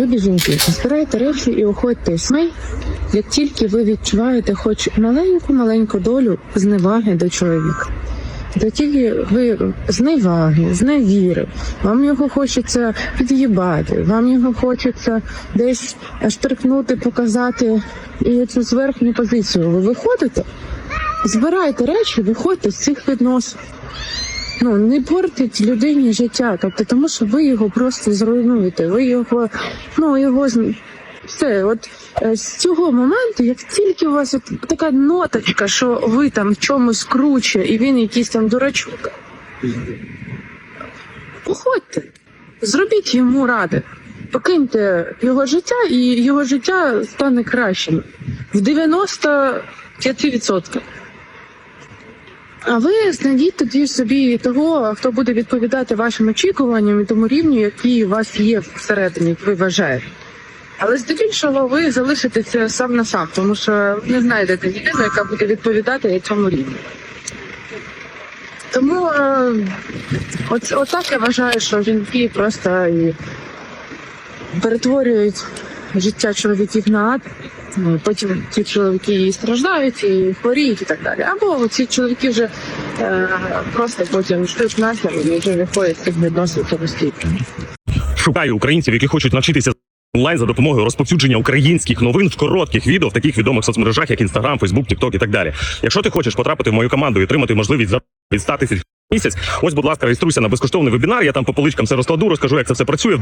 Любі жінки, збирайте речі і уходьте з сни, як тільки ви відчуваєте хоч маленьку-маленьку долю зневаги до чоловіка. До тільки ви зневаги, зневіри, вам його хочеться під'їбати, вам його хочеться десь штрикнути, показати і цю зверхню позицію. Ви виходите, збирайте речі, виходьте з цих відносин. Ну, не портить людині життя, тобто тому що ви його просто зруйнуєте, ви його, ну його все, от е, з цього моменту, як тільки у вас от така ноточка, що ви там чомусь круче, і він якийсь там дурачок, походьте, зробіть йому ради, покиньте його життя, і його життя стане кращим. В 95%. А ви знайдіть тоді собі того, хто буде відповідати вашим очікуванням і тому рівню, який у вас є всередині, як ви вважаєте. Але здебільшого ви залишитеся сам на сам, тому що не знайдете людину, яка буде відповідати цьому рівню. Тому е, от, отак я вважаю, що жінки просто перетворюють життя чоловіків на ад. Ну, Потім ці чоловіки і страждають, і хворіють, і так далі. Або ці чоловіки вже е, просто потім штують наслідок і вже виходять цих відносин самостійно. Шукаю українців, які хочуть навчитися онлайн за допомогою розповсюдження українських новин в коротких відео в таких відомих соцмережах, як Instagram, Facebook, TikTok і так далі. Якщо ти хочеш потрапити в мою команду і отримати можливість за від 100 тисяч місяць, ось, будь ласка, реєструйся на безкоштовний вебінар. Я там по поличкам все розкладу, розкажу, як це все працює.